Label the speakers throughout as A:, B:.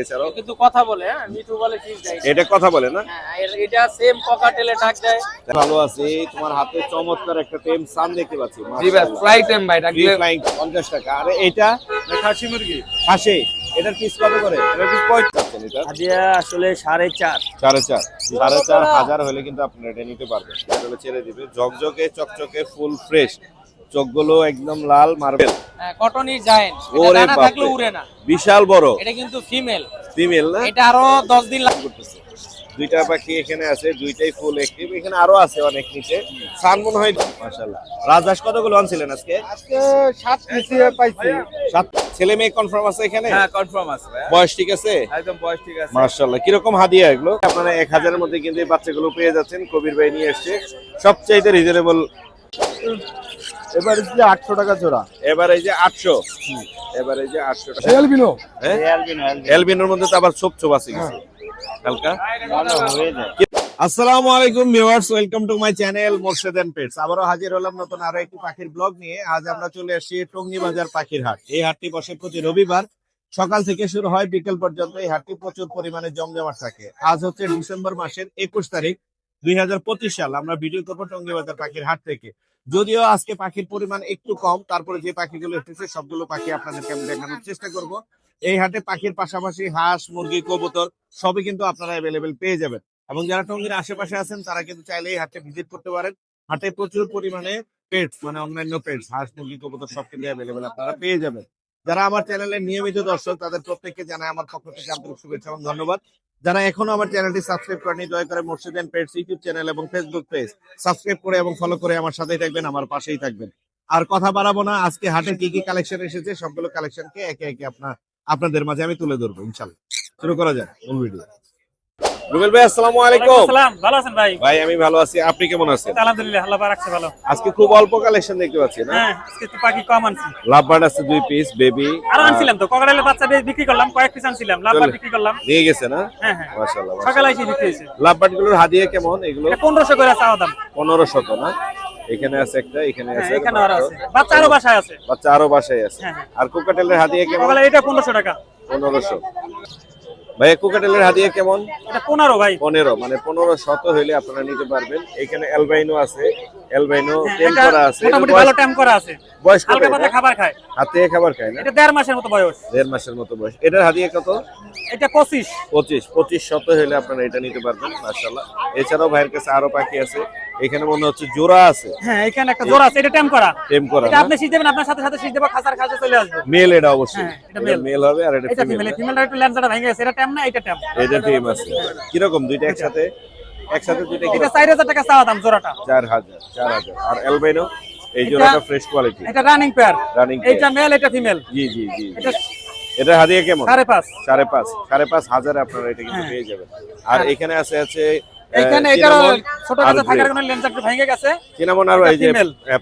A: এছাড়াও
B: কিন্তু কথা বলে হ্যাঁ? মিঠু বলে ঠিক দেয়।
A: এটা কথা বলে না?
B: হ্যাঁ এটা সেম পকাটেলে ডাক দেয়।
A: ভালো আছে তোমার হাতে চমৎকার একটা টেম সান দেখতে পাচ্ছি
C: জি ভাই ফ্লাই টাইম ভাই ডাক
A: ফ্লাইং পঞ্চাশ টাকা। আর এটা? খাসি মুরগি। খাসি? এটার পিস কত করে? এটার পিস পঁয়ত্রিশ। এটা?
B: হাদিয়া আসলে সাড়ে চার।
A: সাড়ে চার। সাড়ে চার হাজার হলে কিন্তু আপনার এটা নিতে পারবেন। এগুলো ছেড়ে দিবে। ঝকঝকে চকচকে ফুল ফ্রেশ চোখগুলো একদম লাল মার্বেল।
B: কটনই জায়েন্ট
A: ওরে
B: থাকলে উড়ে না।
A: বিশাল বড়।
B: এটা কিন্তু ফিমেল
A: ফিমেল না?
B: এটা আরও দশ দিন লাগবে
A: করতেছে দুইটা পাখি এখানে আছে দুইটাই ফুল অ্যাক্টিভ এখানে আরও আছে অনেক নিচে। সান মনে হয় মাশাআল্লাহ। রাজহাঁস কতগুলো আনছিলেন আজকে?
C: আজকে সাত পিসি পাইছি।
A: সাত ছেলে মেয়ে কনফার্ম আছে এখানে?
C: হ্যাঁ কনফার্ম আছে
A: বয়স ঠিক আছে?
C: একদম বয়স ঠিক আছে।
A: মার্শাল্লাহ কীরকম হাদিয়া এগুলো? আপনারা এক হাজারের মধ্যে কিন্তু এই বাচ্চাগুলো পেয়ে যাচ্ছেন। কবির ভাই নিয়ে এসছে। সবচাইতে রিজনেবল
C: এবার হচ্ছে আটশো টাকা জোড়া।
A: এবার এই যে আটশো। এবার এই যে আটশো টাকা।
C: এলবিনো
A: হ্যাঁ? এলবিনোর মধ্যে তো আবার ছোপ ছোপ আছে কিছু। হালকা? আসসালামু আলাইকুম viewers welcome to my channel Morshed and pets আবারও হাজির হলাম নতুন আরও একটি পাখির ব্লগ নিয়ে। আজ আমরা চলে আসছি টঙ্গী বাজার পাখির হাট। এই হাটটি বসে প্রতি রবিবার। সকাল থেকে শুরু হয় বিকেল পর্যন্ত। এই হাটটি প্রচুর পরিমাণে জমজমাট থাকে। আজ হচ্ছে ডিসেম্বর মাসের একুশ তারিখ। দুই হাজার পঁচিশ সাল আমরা ভিডিও করব টঙ্গী বাজার পাখির হাট থেকে। যদিও আজকে পাখির পরিমাণ একটু কম, তারপরে যে পাখিগুলো এসেছে, সবগুলো পাখি আপনাদেরকে আমি দেখানোর চেষ্টা করব। এই হাটে পাখির পাশাপাশি হাঁস, মুরগি, কবুতর, সবই কিন্তু আপনারা অ্যাভেলেবেল পেয়ে যাবেন। এবং যারা টঙ্গীর আশেপাশে আছেন, তারা কিন্তু চাইলে এই হাটে ভিজিট করতে পারেন। হাটে প্রচুর পরিমাণে পেটস মানে অন্যান্য পেটস হাঁস, মুরগি, কবুতর সব কিন্তু অ্যাভেলেবেল আপনারা পেয়ে যাবেন। যারা আমার চ্যানেলের নিয়মিত দর্শক, তাদের প্রত্যেককে জানাই আমার পক্ষ থেকে আন্তরিক শুভেচ্ছা এবং ধন্যবাদ। যারা এখনও আমার চ্যানেলটি সাবস্ক্রাইব করেনি দয়া করে Murshid and pets YouTube channel এবং ফেসবুক পেজ সাবস্ক্রাইব করে এবং ফলো করে আমার সাথেই থাকবেন, আমার পাশেই থাকবেন। আর কথা বাড়াবো না, আজকে হাটে কি কি কালেকশন এসেছে, সবগুলো কালেকশনকে একে একে আপনার, আপনাদের মাঝে আমি তুলে ধরবো, ইনশাল্লাহ। শুরু করা যাক ভিডিও রুবেল ভাই আসসালামু আলাইকুম।
D: ভালো আছেন ভাই?
A: ভাই আমি ভালো আছি। আপনি কেমন আছেন?
D: আলহামদুলিল্লাহ আল্লাহ পাক রাখছে ভালো।
A: আজকে খুব অল্প কালেকশন দেখতে পাচ্ছি না?
D: হ্যাঁ আজকে তো পাখি কম আনছি।
A: লাভবার্ড আছে দুই পিস বেবি
D: আরও আনছিলাম তো ককড়াইলের বাচ্চা বেশ বিক্রি করলাম কয়েক পিস আনছিলাম লাভবার
A: চলে।
D: বিক্রি করলাম।
A: নিয়ে গেছে না?
D: হ্যাঁ হ্যাঁ।
A: মাশাআল্লাহ
D: সকালে এসে বিক্রি হয়েছে।
A: লাভবার্ডগুলোর হাদিয়া কেমন এগুলো?
D: এটা পনেরোশো করে চাওয়া দাম।
A: পনেরো শত না? এখানে আছে একটা এখানে
D: হ্যাঁ
A: আছে
D: এখানে আরও আছে। বাচ্চা আরও বাসায় আছে।
A: বাচ্চা আরও বাসায় আছে।
D: হ্যাঁ, হ্যাঁ।
A: আর কোকাটেলের হাদিয়া কেমন?
D: এটা পনেরোশো টাকা।
A: পনেরোশো। ভাই কোকাটেলের হাদিয়া কেমন?
D: এটা পনেরো ভাই।
A: পনেরো মানে পনেরো শত হইলে আপনারা নিতে পারবেন। এখানে অ্যালবাইনও আছে। এলবাইনো
D: হ্যাঁ,
A: টেম করা আছে
D: মোটামুটি ভালো টাইম করা আছে।
A: বয়স
D: হালকা পাতলা খাবার খায়।
A: হাতে খাবার খায় না?
D: এটা দেড় মাসের মতো বয়স।
A: দেড় মাসের মতো বয়স। এটার হাদিয়া কত?
D: এটা পঁচিশ।
A: পঁচিশ। পঁচিশ শত হলে আপনারা এটা নিতে পারবেন মার্শাল্লাহ এছাড়াও ভাইয়ের কাছে আরও পাখি আছে। এখানে মনে হচ্ছে জোড়া আছে।
D: হ্যাঁ এখানে একটা জোড়া আছে এটা করা।
A: টেম করা
D: এটা আপনি শীত দেবেন আপনার সাথে সাথে শীত দেবো খাসার খাসে চলে আসবে।
A: মেল এটা অবশ্যই।
D: হ্যাঁ, এটা
A: মেল। হবে আর এটা ফিমেল
D: ফিমেল ফিমেলটা একটু ল্যান্সাটা ভেঙে গেছে এটা না এটা টাইম
A: এটা টিম আছে। কীরকম দুইটা একসাথে? একসাথে দুইটা
D: এটা
A: কীরকম
D: চার হাজার টাকা চাওয়া দাম জোড়াটা।
A: চার হাজার চার হাজার। আর এলবাইনো এই জোড়াটা ফ্রেশ কোয়ালিটি
D: এটা রানিং পেয়ার
A: রানিং
D: এটা মেল এটা ফিমেল
A: জি জি জি
D: এটা
A: এটা হাদিয়া কেমন?
D: সাড়ে পাঁচ।
A: সাড়ে পাঁচ। সাড়ে পাঁচ হাজার আপনারা এটা কিন্তু
D: হ্যাঁ।
A: পেয়ে যাবেন। আর এখানে আছে আছে
D: এখানে
A: cinnamon
D: ছোট কাছে থাকার কারণে লেন্স একটু ভেঙে গেছে।
A: Cinnamon আর এই যে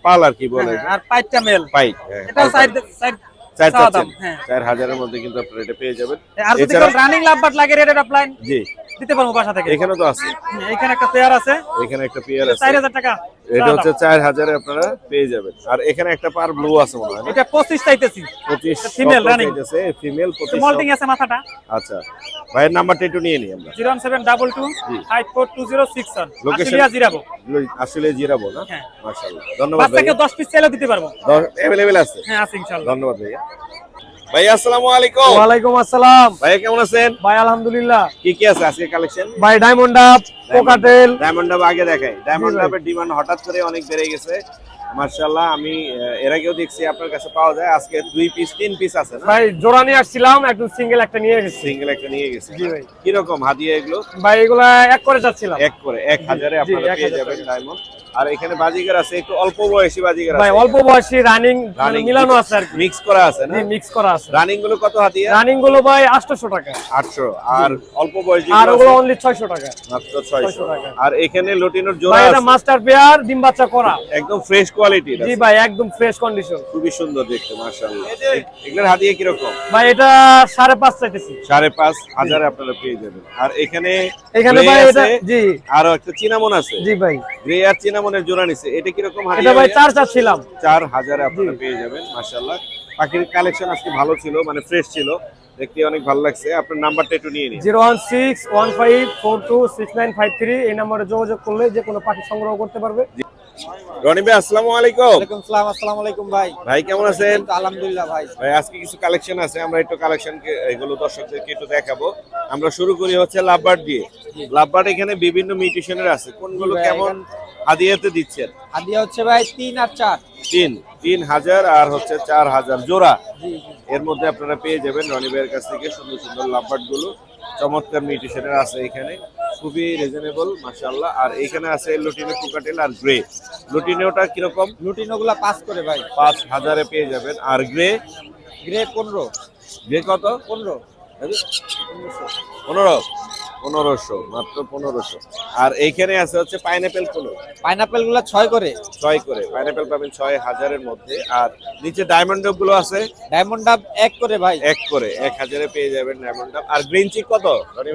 A: পাল আর কি বলে
D: হ্যাঁ, আর পাইটটা মেল
A: পাই
D: এটাও সাইড সাইড
A: চার
D: হ্যাঁ।
A: হাজারের মধ্যে কিন্তু আপনারা এটা পেয়ে যাবেন।
D: আর যদি রানিং লাভবাট লাগে রেড অফলাইন
A: জি।
D: দিতে পারব বাসা থেকে।
A: এখানে তো আছে।
D: এখানে একটা পেয়ার আছে।
A: এখানে একটা পেয়ার আছে।
D: চার হাজার টাকা।
A: এটা হচ্ছে
D: দাম।
A: চার হাজারে আপনারা পেয়ে যাবেন। আর এখানে একটা পার ব্লু আছে মনে হয়
D: এটা পঁচিশ চাইতেছি।
A: পঁচিশ
D: female running।
A: ফিমেল পঁচিশ
D: মল্টিং আছে মাথাটা।
A: আচ্ছা। ভাইয়ের নাম্বারটা একটু নিয়ে নিই আমরা।
D: জিরো সেভেন ডাবল টু
A: জি।
D: Five four two zero six one.
A: Location?
D: Zirabo.
A: আসলে জিরাবো না?
D: হ্যাঁ।
A: মাশাআল্লাহ। ধন্যবাদ ভাই
D: বাচ্চাকে দশ পিস চাইলেও দিতে পারব।
A: অ্যাভেলেবেল আছে?
D: হ্যাঁ আছে ইনশাল্লাহ
A: ধন্যবাদ ভাইয়া। ভাই আসসালামু আলাইকুম।
C: ওয়ালাইকুম আসসালাম।
A: ভাইয়া কেমন আছেন?
C: ভাই আলহামদুলিল্লাহ।
A: কি কি আছে আজকে কালেকশন?
C: ভাই ডায়মন্ড আপ কোকাটেল
A: ডায়মন্ড ডাব আগে দেখাই। ডায়মন্ড
C: জি
A: ডিমান্ড হঠাৎ করে অনেক বেড়ে গেছে। মার্শাল্লাহ আমি এর আগেও দেখছি আপনার কাছে পাওয়া যায়। আজকে দুই পিস তিন পিস আছে না?
C: ভাই জোড়া নিয়ে আসছিলাম একদম সিঙ্গেল একটা নিয়ে গেছি।
A: সিঙ্গেল একটা নিয়ে গেছে।
C: জি ভাই।
A: কীরকম হাদিয়া এগুলো?
C: ভাই এগুলা এক করে যাচ্ছিলাম।
A: এক করে এক হাজারে আপনারা পেয়ে যাবেন ডায়মন্ড আর এখানে বাজিগার আছে একটু অল্প বয়সী বাজিগার
C: ভাই
A: আছে।
C: অল্প বয়সী রানিং মিলানো আছে আর
A: মিক্স করা আছে না?
C: মিক্স করা আছে।
A: রানিংগুলো কত হাতিয়া?
C: রানিংগুলো ভাই আটশো টাকা।
A: আটশো। আর অল্প বয়স
C: আর ওগুলো অনলি ছয়শো টাকা।
A: মাত্র
C: 600 টাকা।
A: আর এখানে লটিনোর জোড়া
C: এটা
A: আছে।
C: মাস্টার পেয়ার ডিম বাচ্চা করা।
A: একদম ফ্রেশ কোয়ালিটি
C: জি ভাই একদম ফ্রেশ কন্ডিশন
A: খুবই সুন্দর দেখতে মাশাআল্লাহ। এগুলোর হাদিয়া কীরকম?
C: ভাই এটা সাড়ে পাঁচ চাইতেছি।
A: সাড়ে পাঁচ হাজারে আপনারা পেয়ে যাবেন। আর এখানে
C: এখানে ভাই এটা জি।
A: আরও একটা চিনামন আছে।
C: জি ভাই।
A: গ্রে আর চিনামনের জোড়া নিছে? এটা কীরকম
C: এটা ভাই
A: ভাইয়া?
C: চার চাচ্ছিলাম।
A: চার হাজারে আপনারা পেয়ে যাবেন মাশাআল্লাহ। পাখির কালেকশন আজকে ভালো ছিল মানে ফ্রেশ ছিল। দেখতে অনেক ভালো লাগছে। আপনার নাম্বারটা একটু নিয়ে নিন।
D: Zero one six one five four two six nine five three এই নম্বরে যোগাযোগ করলে যে কোনো পাখি সংগ্রহ করতে পারবে।
A: রনি ভাই আসসালামু আলাইকুম।
B: ওয়ালাইকুম সালাম আসসালামু আলাইকুম ভাই।
A: ভাই কেমন আছেন?
B: আলহামদুলিল্লাহ ভাই।
A: ভাই আজকে কিছু কালেকশন আছে আমরা একটু কালেকশন এগুলো দর্শকদেরকে একটু দেখাবো। আমরা শুরু করি হচ্ছে লাভবার্ড দিয়ে। লাভবার্ড এখানে বিভিন্ন মিউটেশনের আছে। কোনগুলো কেমন? হাদিয়াতে দিচ্ছেন?
B: আদিয়া হচ্ছে ভাই তিন আর চার।
A: তিন তিন হাজার আর হচ্ছে চার হাজার জোড়া। এর মধ্যে আপনারা পেয়ে যাবেন রনি ভাইয়ের কাছ থেকে সুন্দর সুন্দর লাভবার্ডগুলো চমৎকার মিউটেশনের আছে এখানে। খুবই রিজনেবল মাশাআল্লাহ। আর এখানে আছে লুটিনো কুকাটেল আর গ্রে। লুটিনোটা কীরকম?
B: লুটিনো গুলা পাস করে ভাই।
A: পাঁচ হাজারে পেয়ে যাবেন। আর গ্রে?
B: গ্রে পনেরো।
A: গ্রে কত?
B: পনেরো।
A: পনেরো। পনেরোশো মাত্র পনেরোশো। আর এইখানে আছে হচ্ছে পাইনাপেল কোলো।
B: পাইনাপেলগুলা ছয় করে।
A: ছয় করে। পাইনাপেল পাবেন ছয় হাজারের মধ্যে। আর নিচে ডায়মন্ড ডাবগুলো আছে?
B: ডায়মন্ড ডাব এক করে ভাই।
A: এক করে। এক হাজারে পেয়ে যাবেন ডায়মন্ড ডাব আর গ্রিন চিক কত?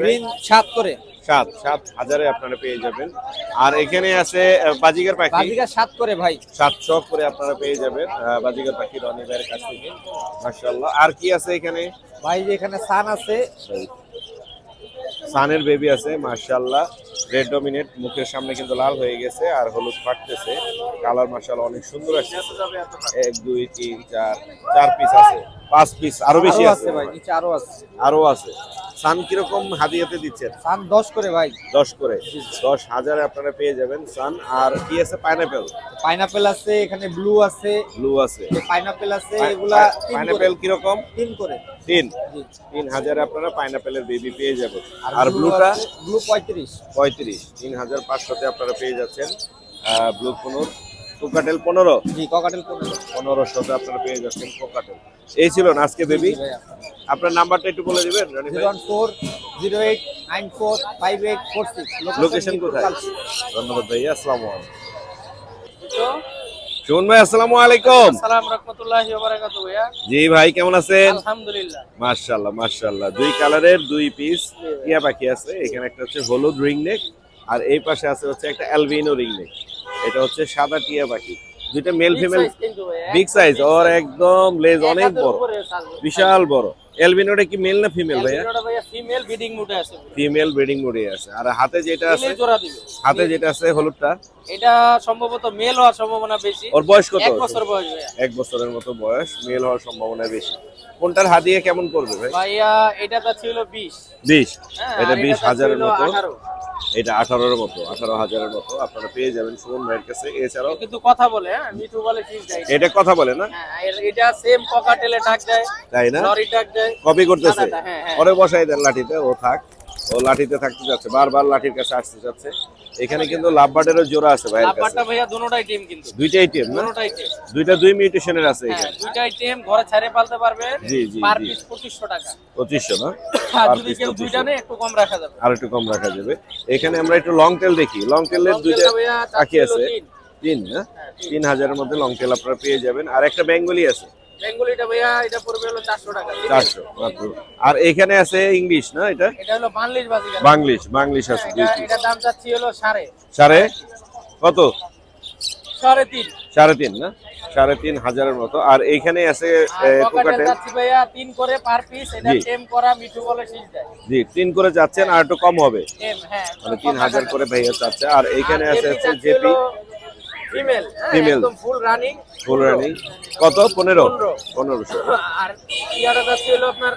B: গ্রিন সাত করে।
A: সাত সাত হাজারে আপনারা পেয়ে যাবেন। আর এখানে আছে আহ, বাজিগার পাখি।
B: বাজিকা সাত করে ভাই।
A: সাতশো করে আপনারা পেয়ে যাবেন আহ, বাজিগার পাখি রনি ভাইয়ের কাছ থেকে। মাশাআল্লাহ। আর কি আছে এখানে?
B: ভাই এখানে সান আছে।
A: সানের বেবি আছে মার্শাল্লাহ রেড ডমিনেট মুখের সামনে কিন্তু লাল হয়ে গেছে আর হলুদ ফাটতেছে। কালার মার্শাল অনেক সুন্দর আছে। এক দুই তিন চার চার পিস আছে। পাঁচ পিস আরও বেশি আছে।
B: আরও আছে।
A: আরও আছে। সান কীরকম হাদিয়াতে দিচ্ছেন?
B: সান দশ করে ভাই।
A: দশ করে। দশ হাজারে আপনারা পেয়ে যাবেন সান আর কি আছে? পাইনাপেল।
B: পাইনাপেল আছে এখানে ব্লু আছে।
A: ব্লু আছে।
B: পাইনাপেল আছে এগুলা
A: পাইনাপেল কীরকম?
B: তিন করে।
A: তিন। তিন হাজারে আপনারা পাইনাপেলের বেবি পেয়ে যাবেন। আর ব্লুটা?
B: ব্লু পঁয়ত্রিশ।
A: পঁয়ত্রিশ। তিন হাজার পাঁচশোতে আপনারা পেয়ে যাচ্ছেন ব্লু পনেরো কোকাটেল পনেরো?
B: জি ককাটেল পনেরো।
A: পনেরোশোতে আপনারা পেয়ে যাচ্ছেন কোকাটেল। এই ছিল না আজকে বেবি? আপনার নাম্বারটা একটু বলে দিবেন
B: four zero eight nine four five eight four six.
A: Location কোথায়? ধন্যবাদ ভাই আসসালামু আলাইকুম। শুন ভাই আসসালামু আলাইকুম।
B: সালাম রহমতুল্লাহি ওয়া বারাকাতুহু ভাইয়া।
A: জি ভাই কেমন আছেন?
B: আলহামদুলিল্লাহ।
A: মাশাআল্লাহ মাশাআল্লাহ। দুই কালারের দুই পিস টিয়া পাখি আছে। এখানে একটা হচ্ছে হলুদ রিং নেক আর এই পাশে আছে হচ্ছে একটা অ্যালবিনো রিং নেক এটা হচ্ছে সাদা টিয়া পাখি। দুইটা মেল ফিমেল বিগ সাইজ ওর একদম লেজ অনেক বড় বিশাল বড়। অ্যালবিনোটা কি মেল না ফিমেল ভাইয়া?
B: ফিমেল ব্রিডিং মুডে আছে।
A: ফিমেল ব্রিডিং মোডে আছে। আর হাতে যেটা আছে
B: জোড়া দিবে।
A: হাতে যেটা আছে হলুদটা?
B: এটা সম্ভবত মেল হওয়ার সম্ভাবনা বেশি।
A: ওর বয়স কত
B: এক বছর বয়স ভাইয়া।
A: এক বছরের মতো বয়স মেল হওয়ার সম্ভাবনা বেশি। কোনটার হাতিয়ে কেমন করবে ভাই?
B: ভাইয়া এটা তো ছিল বিশ।
A: বিশ?
B: হ্যাঁ,
A: এটা
B: আর
A: বিশ
B: তো
A: হাজারের মতো। এটা আঠারোর মতো আঠারো হাজারের মতো। আপনারা পেয়ে যাবেন সুমন ভাইয়ের কাছে। এছাড়াও
B: কিন্তু কথা বলে হ্যাঁ মিঠু বলে
A: এটা কথা বলে না?
B: হ্যাঁ এটা সেম পকাটেলে ডাক দেয়
A: তাই না?
B: লরি ডাক দেয়
A: কপি করতেছে।
B: দাদা, হ্যাঁ, হ্যাঁ।
A: পরে বসাই দেন লাঠিতে ও থাক। ও লাঠিতে থাকতে যাচ্ছে বারবার লাঠির কাছে আসতে যাচ্ছে। এখানে কিন্তু লাভবার্ডেরও জোড়া আছে ভাইয়ের কাছে।
B: লাভবারটা ভাইয়া দুটোটাই টিম কিন্তু।
A: দুইটাই টিম
B: দুটোটাই টিম
A: দুইটা দুই মিউটেশনের আছে
B: হ্যাঁ
A: এখানে।
B: দুইটাই টিম ঘরে ছাড়ে পালতে পারবে।
A: জি, জি,
B: পার পিস পঁচিশশো টাকা।
A: পঁচিশশো না?
B: আর যদি কেউ দুইটা নেই একটু কম রাখা যাবে।
A: আর একটু কম রাখা যাবে। এখানে আমরা একটু লং টেল দেখি। লং টেলের দুইটা পাখি আছে।
B: তিন।
A: তিন না তিন। হাজারের মধ্যে লং টেল আপনারা পেয়ে যাবেন। আর একটা বেঙ্গলি আছে।
B: বেঙ্গলিটা ভাইয়া এটা পড়বে হলো চারশো টাকা।
A: চারশো মাত্র। আর এখানে আছে ইংলিশ না এটা?
B: এটা হলো বাংলিশ বাজিকার
A: বাংলিশ বাংলিশ আছে
B: এটা দাম চাচ্ছি হলো সাড়ে
A: সাড়ে কত? না? সাড়ে তিন হাজারের মতো। আর এইখানে আছে
B: ভাইয়া করে পার পিস এটা
A: জি।
B: টেম করা মিঠু বলে শীষ দেয়
A: জি তিন করে যাচ্ছেন আর একটু কম হবে।
B: টেম হ্যাঁ
A: মানে তিন হাজার করে ভাইয়া চাচ্ছে। আর এইখানে আছে জেপি
B: ফিমেল
A: Female।
B: একদম ফুল রানিং
A: ফুল রানিং কত? পনেরো?
B: পনেরো।
A: পনেরোশো।
B: আর ইয়াটা যাচ্ছে হলো আপনার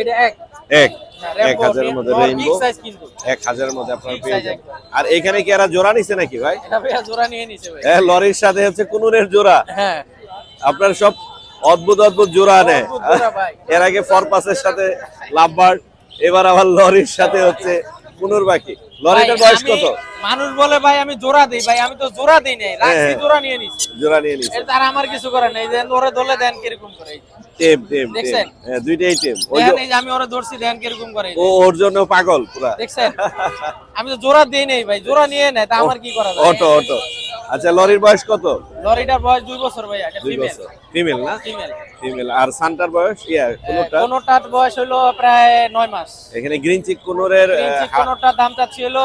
B: এটা এক।
A: এক। এক হাজারের মধ্যে রেইনবো এক হাজারের মধ্যে আপনারা পেয়ে যাবেন। আর এখানে কি এরা জোড়া নিছে নাকি ভাই?
B: জোড়া নিয়ে নিছে ভাই।
A: হ্যাঁ লরির সাথে হচ্ছে কুনুরের জোড়া।
B: হ্যাঁ।
A: আপনার সব অদ্ভুত অদ্ভুত জোড়া নেয়। এর আগে ফরপাসের সাথে লাভবার্ড এবার আবার লরির সাথে হচ্ছে কুনুর বাকি। লরিটার বয়স
B: আমি-
A: কত?
B: মানুষ বলে ভাই আমি জোড়া দেই ভাই আমি তো জোড়া দেই নাই রাখছি
A: হ্যাঁ।
B: জোড়া নিয়ে নিছি।
A: জোড়া নিয়ে নিছি।
B: তার আমার কিছু করে নাই যে ওরে ধরলে দেন কীরকম করে।
A: টেম টেম
B: দেখছেন?
A: হ্যাঁ দুইটাই টেম। ওই যে-
B: আমি ওরে ধরছি দেন কীরকম করে।
A: ও ওর জন্য পাগল পুরা।
B: দেখছেন? আমি তো জোড়া দেই নাই ভাই জোড়া নিয়ে নেয় তা আমার কি করা যায়?
A: Auto auto. আচ্ছা লরির বয়স কত?
B: লরিটার বয়স দুই বছর ভাই এটা
A: দুই
B: ফিমেল
A: বছর। ফিমেল না?
B: ফিমেল
A: ফিমেল আর সানটার বয়স? ইয়া কোনটা
B: কোনটার? বয়স হলো প্রায় নয় মাস।
A: এখানে গ্রিন চিক কোনোরের
B: চিক কোনটার দাম চাচ্ছি হলো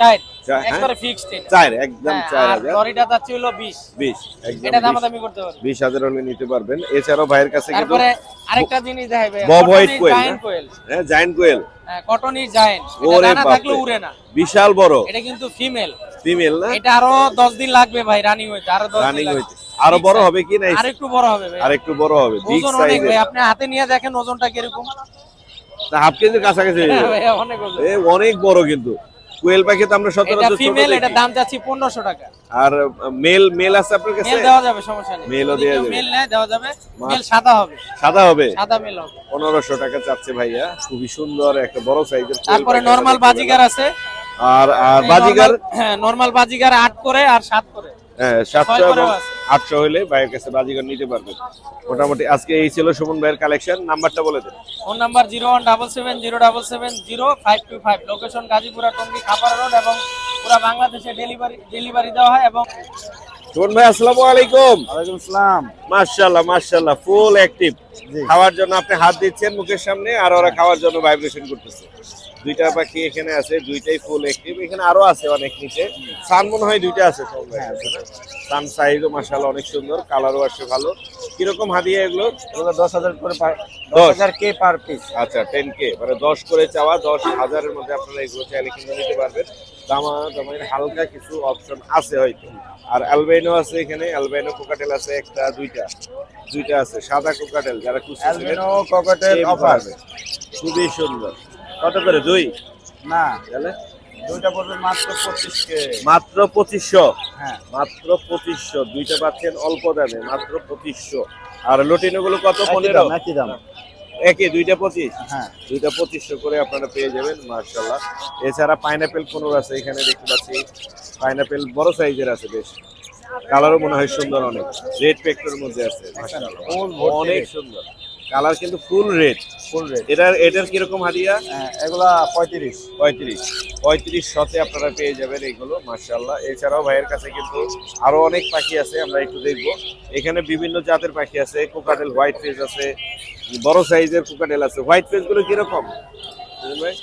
B: চার।
A: হ্যাঁ?
B: একবারে ফিক্সড
A: চার একদম
B: হ্যাঁ, লরিটা হলো
A: একদম
B: এটা করতে
A: হলে নিতে পারবেন। এছাড়াও ভাইয়ের কাছে কিন্তু
B: তারপরে আরেকটা জিনিস
A: বব হোয়াইট কোয়েল, হ্যাঁ জায়েন্ট কোয়েল।
B: কটনি জায়েন্ট
A: ওরে
B: এটা থাকলে উড়ে না।
A: বিশাল বড়।
B: এটা কিন্তু ফিমেল
A: ফিমেল না?
B: এটা আরও দশ দিন লাগবে ভাই রানিং হইতে আরও দশ
A: রানিং হইতে। আরও বড় হবে কি না?
B: আর একটু বড় হবে ভাই।
A: আর একটু বড় হবে বিগ
B: ভাই আপনি হাতে নিয়ে দেখেন ওজনটা কীরকম।
A: হাফ কেজির কাছাকাছি হয়ে
B: অনেক ওজন।
A: এ অনেক বড় কিন্তু। কোয়েল পাখি তো আমরা
B: এটা ফিমেল এটা দাম যাচ্ছে পনেরোশো টাকা।
A: আর মেল মেল আছে আপনার কাছে?
B: মেল দেওয়া যাবে সমস্যা নেই।
A: মেলও দেওয়া যাবে।
B: মেল নেয় দেওয়া যাবে। মেল সাদা হবে।
A: সাদা হবে?
B: সাদা মেল হবে।
A: পনেরোশো টাকা চাচ্ছে ভাইয়া। খুবই সুন্দর একটা বড় সাইজের
B: তারপরে নরমাল বাজিগার আছে।
A: আর আর বাজিগার?
B: হ্যাঁ নরমাল বাজিগার আট করে আর সাত করে।
A: হ্যাঁ, সাতশো
B: ছয় করেও
A: এবং
B: আছে।
A: আটশো হলে ভাইয়ের কাছে বাজিগার নিতে পারবেন মোটামুটি আজকে এই ছিল সুমন ভাইয়ের কালেকশন নাম্বারটা বলে দেন।
B: Phone number zero one double seven zero double seven zero five two five. Location Gazipura Tongi Khapara road এবং পুরো বাংলাদেশে ডেলিভারি ডেলিভারি দেওয়া হয় এবং
A: সুমন ভাই আসসালামু আলাইকুম।
E: ওয়ালাইকুম আসসালাম
A: মাশাআল্লাহ মাশাআল্লাহ ফুল অ্যাক্টিভ খাওয়ার জন্য আপনি হাত দিচ্ছেন মুখের সামনে আর ওরা খাওয়ার জন্য ভাইব্রেশন করতেছে। দুইটা পাখি এখানে আছে দুইটাই ফুল অ্যাক্টিভ এখানে আরও আছে অনেক নিচে। সান মনে হয় দুইটা আছে সান সাইজও মাশাআল্লাহ অনেক সুন্দর কালারও আসছে ভালো। কীরকম হাদিয়া এগুলো?
E: দশ হাজার করে
A: দশ।
E: হাজার কে পার পিস
A: আচ্ছা টেন কে মানে দশ করে চাওয়া দশ হাজারের মধ্যে আপনারা এগুলো চাইলে কিনে নিতে পারবেন। দামা দামের হালকা কিছু অপশন আছে হয়তো। আর অ্যালবাইনো আছে এখানে অ্যালবাইনো কোকাটেল আছে একটা দুইটা। দুইটা আছে সাদা কোকাটেল যারা খুঁজতেছিলেন
E: অ্যালবিনো ককটেল অফার
A: খুবই সুন্দর। কত করে দুই?
E: না
A: তাহলে
E: দুইটা পড়বে মাত্র পঁচিশ
A: মাত্র পঁচিশশো?
E: হ্যাঁ।
A: মাত্র পঁচিশশো দুইটা পাচ্ছেন অল্প দামে মাত্র পঁচিশশো। আর লটিনো গুলো কত পনেরো?
E: একই দাম।
A: একই দুইটা পঁচিশ?
E: হ্যাঁ।
A: দুইটা পঁচিশশো করে আপনারা পেয়ে যাবেন মার্শাল্লাহ এছাড়া পাইনাপেল কোনোর আছে এখানে দেখতে পাচ্ছি। পাইনাপেল বড় সাইজের আছে বেশ। কালারও মনে হয় সুন্দর অনেক। রেড পেক্টর মধ্যে আছে। অনেক সুন্দর। কালার কিন্তু ফুল রেড।
E: ফুল রেড।
A: এটার এটার কীরকম হাদিয়া?
E: এগুলা পঁয়ত্রিশ।
A: পঁয়ত্রিশ। পঁয়ত্রিশ শতে আপনারা পেয়ে যাবেন এইগুলো মার্শাল্লাহ এছাড়াও ভাইয়ের কাছে কিন্তু আরও অনেক পাখি আছে আমরা একটু দেখব। এখানে বিভিন্ন জাতের পাখি আছে কোকাটেল হোয়াইট ফেস আছে বড় সাইজের কোকাটেল আছে। হোয়াইট ফেসগুলো কীরকম? ভাই?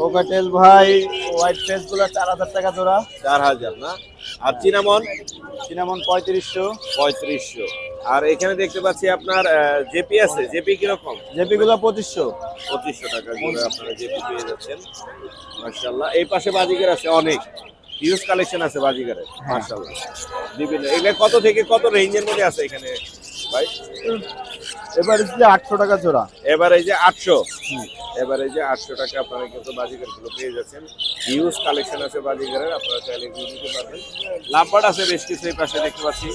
E: কোকাটেল ভাই হোয়াইট ফেসগুলো চার হাজার টাকা জোড়া।
A: চার হাজার না? আর চিনামন
E: সিনামন পঁয়ত্রিশশো।
A: পঁয়ত্রিশশো। আর এখানে দেখতে পাচ্ছি আপনার জেপি আছে? জেপি কীরকম?
E: জেপি গুলো পঁচিশশো।
A: পঁচিশশো টাকা করে আপনারা জেপি পেয়ে যাচ্ছেন। মার্শাল্লাহ এই পাশে বাজিকার আছে অনেক। হিউজ কালেকশন আছে বাজিকারের মার্শাল্লাহ বিভিন্ন এগুলো কত থেকে কত রেঞ্জের মধ্যে আছে এখানে ভাই?
E: এবার যে আটশো টাকা জোড়া।
A: এবার এই যে আটশো। এবার এই যে আটশো টাকা আপনারা কিন্তু বাজিকারগুলো পেয়ে যাচ্ছেন। হিউজ কালেকশন আছে বাজিকারের আপনারা চাইলে এগুলো নিতে পারবেন। লাম্বার আছে বেশ কিছু এই পাশে দেখতে পাচ্ছি।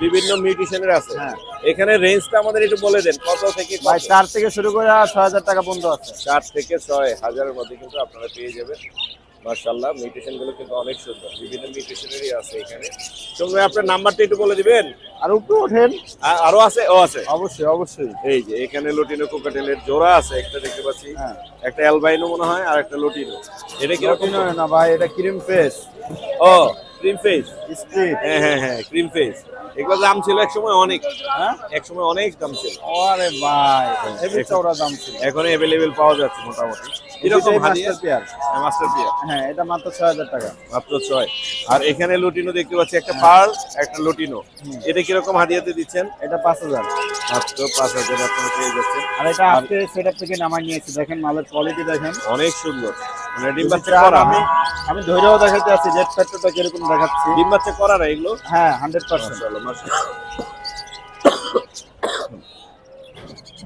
A: বিভিন্ন মিউটিশনের আছে।
E: হ্যাঁ।
A: এখানে রেঞ্জটা আমাদের একটু বলে দেন কত থেকে
E: ভাই চার থেকে শুরু করে ছয় হাজার টাকা পর্যন্ত আছে।
A: চার থেকে ছয় হাজারের মধ্যে কিন্তু আপনারা পেয়ে যাবেন। মার্শাল্লাহ মিউটেশনগুলো কিন্তু অনেক সুন্দর বিভিন্ন মিউটেশনেরই আছে এখানে। সঙ্গে আপনার নাম্বারটা একটু বলে দিবেন?
E: আর উপরে ওঠেন।
A: আরও আছে? ও আছে?
E: অবশ্যই অবশ্যই।
A: এই যে এখানে লটিনো কোকাটেলের জোড়া আছে একটা দেখতে পাচ্ছি।
E: হ্যাঁ।
A: একটা অ্যালবাইনো মনে হয় আর একটা লটিনো। এটা কীরকম?
E: না ভাই এটা ক্রিম ফেস।
A: ও ক্রিম ফেস
E: স্পিড
A: হ্যাঁ হ্যাঁ হ্যাঁ ক্রিম ফেস এগুলো দাম ছিল এক সময় অনেক।
E: হ্যাঁ?
A: এক সময় অনেক দাম ছিল।
E: আরে ভাই হেভি চওড়া দাম ছিল।
A: এখন অ্যাভেলেবেল পাওয়া যাচ্ছে মোটামুটি। হাদিয়া
E: মাস্টার পেয়ার
A: মাস্টার পিয়া
E: হ্যাঁ এটা মাত্র ছয় হাজার টাকা।
A: মাত্র ছয়। আর এখানে লুটিনো দেখতে পাচ্ছি একটা পার্ল একটা লুটিনো। এটা কীরকম হাদিয়াতে দিচ্ছেন?
E: এটা পাঁচ হাজার।
A: মাত্র পাঁচ হাজার আপনারা পেয়ে যাচ্ছেন।
E: আর এটা আজকে সেটআপ থেকে নামাই নিয়েছি। দেখেন মালের কোয়ালিটি দেখেন।
A: অনেক সুন্দর। ডিম বাচ্চা করা।
E: আমি ধৈর্যও দেখাতে আছি জেট ফ্যাক্টরটা কীরকম দেখাচ্ছি?
A: ডিম বাচ্চা করা না এগুলো?
E: হ্যাঁ হান্ড্রেড পার্সেন্ট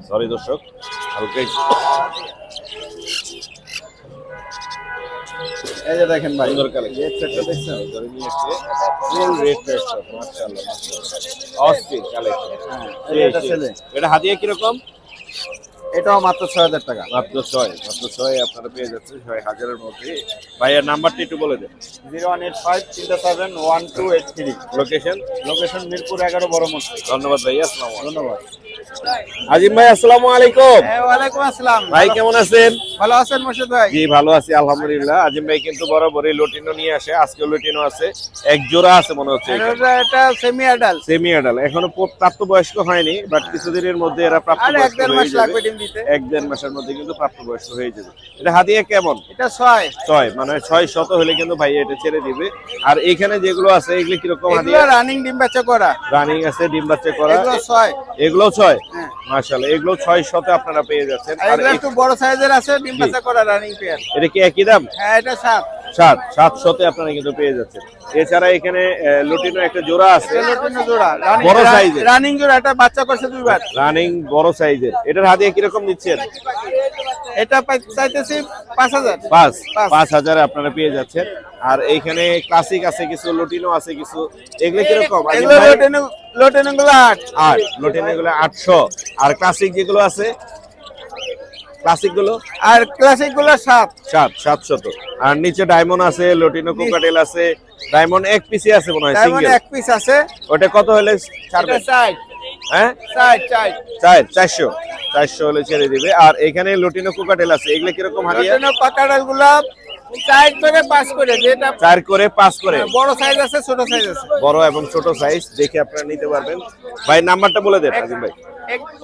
A: সরি দর্শক হালকা
E: এই যে দেখেন ভাই
A: সুন্দর কালেকশন
E: জেট ফ্যাক্টর দেখছেন?
A: ধরে নিয়ে এসে ফুল রেড পেস্টার মাশাআল্লাহ মাশাআল্লাহ। অস্থির কালেকশন
E: হ্যাঁ এই এটা ছেলে।
A: এটা হাদিয়া
E: এটাও মাত্র ছয় হাজার টাকা।
A: মাত্র ছয় মাত্র ছয় আপনারা পেয়ে যাচ্ছেন ছয় হাজারের মধ্যে। ভাইয়ার নাম্বারটি একটু বলে দেন।
E: জিরো ওয়ান এইট ফাইভ তিনটা seven one two eight three.
A: Location
E: location Mirpur এগারো বড় মন্ত্রী
A: ধন্যবাদ ভাইয়া আসসালামু
E: ধন্যবাদ।
A: আজিম ভাই আসসালামু আলাইকুম।
F: ওয়ালাইকুম আসসালাম।
A: ভাই কেমন আছেন?
F: ভালো আছেন মোর্শেদ ভাই?
A: জি ভালো আছি আলহামদুলিল্লাহ। আজিম ভাই কিন্তু বরাবরই লটিনো নিয়ে আসে আজকে লটিনো আছে। এক জোড়া আছে মনে হচ্ছে
F: এটা সেমি অ্যাডাল্ট
A: সেমি অ্যাডাল এখনও প্রাপ্তবয়স্ক হয়নি বাট কিছুদিনের মধ্যে এরা
F: এক দেড় মাস লাগবে ডিম দিতে।
A: এক দেড় মাসের মধ্যে কিন্তু প্রাপ্তবয়স্ক হয়ে যাবে। এটা হাতিয়ে কেমন?
F: এটা ছয়।
A: ছয় মানে ছয় শত হলে কিন্তু ভাই এটা ছেড়ে দিবে। আর এখানে যেগুলো আছে এগুলো কীরকম হাতিয়ে?
F: রানিং ডিম বাচ্চা করা।
A: রানিং আছে ডিম বাচ্চা করা।
F: এগুলো ছয়।
A: এগুলো ছয়?
F: হ্যাঁ।
A: মাশাআল্লাহ এগুলো 600 তে আপনারা পেয়ে যাচ্ছেন।
F: আর একটু বড় সাইজের আছে ডিম বাচ্চা করা রানিং পেয়ার
A: এটা কি একই দাম?
F: হ্যাঁ এটা সাত।
A: সাত সাত শতে আপনারা কিন্তু পেয়ে যাচ্ছেন। এছাড়া এখানে লুটিনো একটা জোড়া আছে।
F: লুটিনো জোড়া।
A: বড় সাইজের।
F: রানিং জোড়া এটা বাচ্চা করছে দুইবার।
A: রানিং বড় সাইজের। এটার হাতিয়ে কীরকম দিচ্ছেন
F: এটা চাইতেছি পাঁচ হাজার।
A: পাঁচ?
F: পাঁচ।
A: হাজারে আপনারা পেয়ে যাচ্ছেন। আর এইখানে ক্লাসিক আছে কিছু লুটিনো আছে কিছু। এগুলো কীরকম?
F: লটিনো গুলো আট।
A: আট লুটিনো আটশো। আর ক্লাসিক যেগুলো আছে? ক্লাসিকগুলো
F: আর ক্লাসিকগুলো সাত।
A: সাত সাতশত। আর নিচে ডায়মন্ড আছে লটিনো কোকাটেল আছে। ডায়মন্ড এক পিসি আছে মনে হয়
F: মানে এক পিস আছে।
A: ওটা কত হলে? ছাড়বে হ্যাঁ? চার চারশো। চারশো হলে ছেড়ে দিবে। আর এখানে লটিনো কোকাটেল আছে। এগুলো কীরকম হারিয়ে
F: পাকাডালগুলো চার করে পাঁচ করে যেটা
A: চার করে পাঁচ করে।
F: বড় সাইজ আছে ছোট সাইজ আছে।
A: বড় এবং ছোট সাইজ দেখে আপনারা নিতে পারবেন। ভাই নাম্বারটা বলে দেন আজিম ভাই।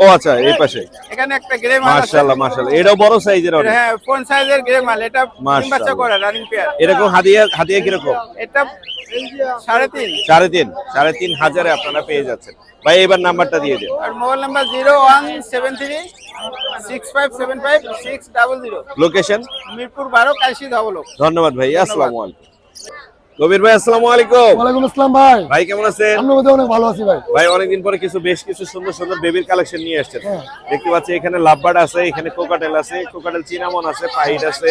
A: ও আচ্ছা এই পাশে।
F: এখানে একটা গ্রে মাল
A: মাশাআল্লাহ মাশাআল্লাহ। এটাও বড় সাইজের অনেক।
F: হ্যাঁ ফোন সাইজের গ্রে মাল। এটা তিন বাচ্চা করে রানিং পেয়ার
A: এরকম হাদিয়া হাদিয়া কীরকম?
F: এটা সাড়ে তিন।
A: সাড়ে তিন সাড়ে তিন হাজারে আপনারা পেয়ে যাচ্ছেন। ভাই এবার নাম্বারটা দিয়ে দিন।
F: আর mobile number zero one seven three six five seven five six double zero.
A: Location
F: Mirpur বারো কাশি
A: ধন্যবাদ ভাই আসসালামু আলাইকুম। কবির ভাই আসসালামু আলাইকুম।
G: ওয়ালাইকুম আসসালাম ভাই।
A: ভাই কেমন আছেন?
G: মধ্যে অনেক ভালো আছি ভাই।
A: ভাই অনেকদিন পরে কিছু বেশ কিছু সুন্দর সুন্দর বেবির কালেকশন নিয়ে আসছেন।
G: হ্যাঁ।
A: দেখতে পাচ্ছি এখানে লাভবার্ড আছে এখানে কোকাটেল আছে কোকাটেল চিনামন আছে পাইট আছে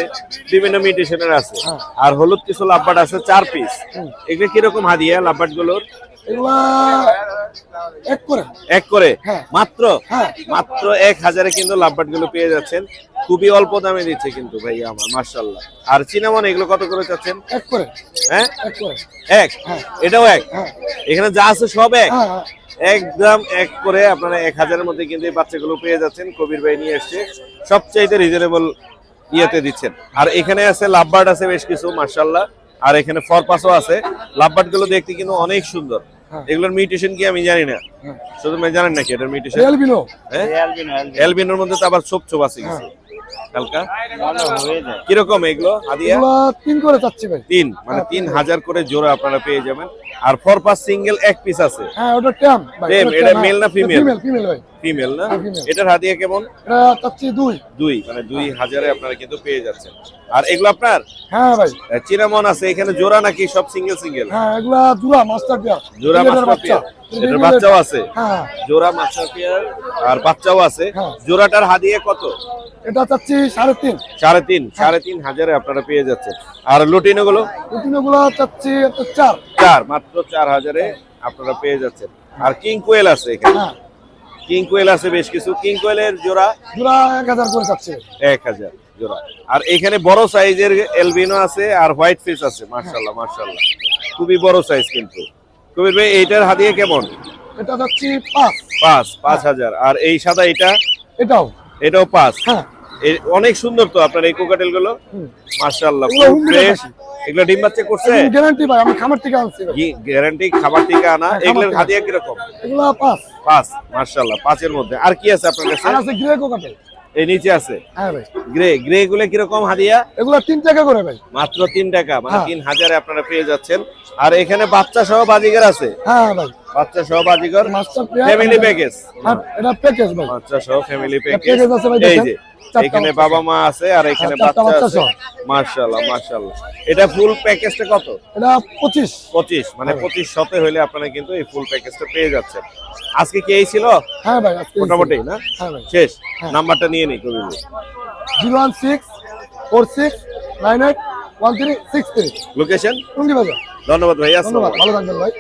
A: বিভিন্ন মিউটেশনের আছে।
G: হ্যাঁ।
A: আর হলুদ কিছু লাভবার্ড আছে চার পিস এগুলো কীরকম হাদিয়া লাভবার্ডগুলোর
G: এগুলা এক করে।
A: এক করে?
G: হ্যাঁ।
A: মাত্র?
G: হ্যাঁ।
A: মাত্র এক হাজারে কিন্তু লাভবার্ডগুলো পেয়ে যাচ্ছেন। খুবই অল্প দামে দিচ্ছে কিন্তু ভাই আমার মার্শাল্লাহ আর চিনামন এগুলো কত করে চাচ্ছেন?
G: এক করে।
A: হ্যাঁ?
G: এক।
A: এটাও এক? এখানে যা আছে সব এক। একদম এক করে আপনারা এক হাজারের মধ্যে কিন্তু এই বাচ্চাগুলো পেয়ে যাচ্ছেন। কবির ভাই নিয়ে এসছে। সবচাইতে রিজনেবল ইয়েতে দিচ্ছেন। আর এখানে আছে লাভবার্ড আছে বেশ কিছু মার্শাল্লাহ আর এখানে ফরপাসও আছে। লাভবাটগুলো দেখতে কিন্তু অনেক সুন্দর।
G: হ্যাঁ।
A: এগুলোর মিউটেশন কি আমি জানি না।
G: হ্যাঁ।
A: শুধু জানেন নাকি এটার মিউটেশন?
G: এলবিনো বিনো
A: হ্যাঁ এলবিনোর মধ্যে তো আবার ছোপ ছোপ আছে কীরকম এগুলো আদিয়া
G: তিন করে চাচ্ছি ভাই।
A: তিন মানে তিন হাজার করে জোড়া আপনারা পেয়ে যাবেন। আর ফরপাস সিঙ্গেল এক পিস আছে।
G: হ্যাঁ ওটা ট্যাম ভাই।
A: Tam, এটা male না
G: ফিমেল ফিমেল ভাই।
A: ফিমেল না?
G: হ্যাঁ,
A: এটার হাদিয়া কেমন?
G: এটা চাচ্ছি দুই।
A: দুই মানে দুই হাজারে আপনারা কিন্তু পেয়ে যাচ্ছেন। আর এগুলো আপনার?
G: হ্যাঁ ভাই।
A: চিনামন আছে এখানে জোড়া নাকি সব সিঙ্গেল সিঙ্গেল
G: হ্যাঁ এগুলা জুরা মাস্টার পেয়ার
A: জোড়া মাস্টার পেয়ার এটার বাচ্চাও আছে।
G: হ্যাঁ।
A: জোড়া আর বাচ্চাও আছে।
G: হ্যাঁ।
A: জোড়াটার হাদিয়া কত?
G: এটা চাচ্ছি সাড়ে তিন।
A: সাড়ে তিন সাড়ে তিন হাজারে আপনারা পেয়ে যাচ্ছেন। আর লুটিনো গুলো
G: রুটিনো গুলা চাচ্ছি চার।
A: চার মাত্র চার হাজারে আপনারা পেয়ে যাচ্ছেন। আর কিং কোয়েল আছে এখানে।
G: হ্যাঁ।
A: কিং কোয়েল আছে বেশ কিছু। কিং কোয়েলের জোড়া?
G: জুরা এক হাজার করে চাচ্ছি।
A: এক হাজার জোড়া। আর এখানে বড় সাইজের এলবিনো আছে আর হোয়াইট ফিস আছে মার্শাল্লাহ মার্শাল্লাহ খুবই বড় সাইজ কিন্তু। কবির ভাই এইটার হাদিয়ে কেমন?
G: এটা চাচ্ছি পাঁচ।
A: পাঁচ পাঁচ হাজার। আর এই সাদা এটা?
G: এটাও।
A: এটাও পাঁচ।
G: হ্যাঁ।
A: অনেক সুন্দর তো আপনার এই কোকাটেলগুলো
G: হুম।
A: মার্শাল্লাহ
G: এগুলো
A: খুব ফ্রেশ এগুলো ডিম বাচ্চা করছে?
G: গ্যারান্টি ভাই আমি খামার থেকে আনছি।
A: গ্যারান্টি খাবার থেকে আনা?
G: হ্যাঁ,
A: এগুলোর
G: এগুলা পাঁচ।
A: পাঁচ পাঁচের মধ্যে। আর কি আছে আপনার কাছে?
G: আর আছে গ্রে কোকাটেল
A: এই নিচে আছে?
G: হ্যাঁ ভাই।
A: গ্রে গ্রে গুলো কীরকম হাদিয়া?
G: এগুলা তিন টাকা করে ভাই।
A: মাত্র তিন টাকা মানে
G: হ্যাঁ।
A: তিন হাজারে আপনারা পেয়ে যাচ্ছেন। আর এখানে বাচ্চা সহ বাজিগার আছে?
G: হ্যাঁ ভাই।
A: বাচ্চা সহ ফ্যামিলি প্যাকেজ
G: হ্যাঁ এটা প্যাকেজ ভাই।
A: বাচ্চা সহ ফ্যামিলি প্যাকেজ
G: আছে ভাই
A: এই
G: দেখেন।
A: যে এখানে বাবা মা আছে আর এখানে
G: হ্যাঁ,
A: বাচ্চা
G: বাচ্চা
A: আছে। মার্শাল্লাহ মার্শাল্লাহ এটা ফুল প্যাকেজটা কত?
G: এটা পঁচিশ।
A: পঁচিশ মানে
G: হ্যাঁ।
A: পঁচিশ শতে হলে আপনারা কিন্তু এই ফুল প্যাকেজটা পেয়ে যাচ্ছেন। আজকে কি এই ছিল?
G: হ্যাঁ ভাই আজকে
A: মোটামুটি না?
G: হ্যাঁ ভাই।
A: শেষ।
G: হ্যাঁ।
A: নাম্বারটা নিয়ে নিই কবি
G: zero one six four six nine eight one three six three.
A: Location
G: Tongi বাজার
A: ধন্যবাদ ভাই আসসালাম
G: ভালো থাকবেন ভাই।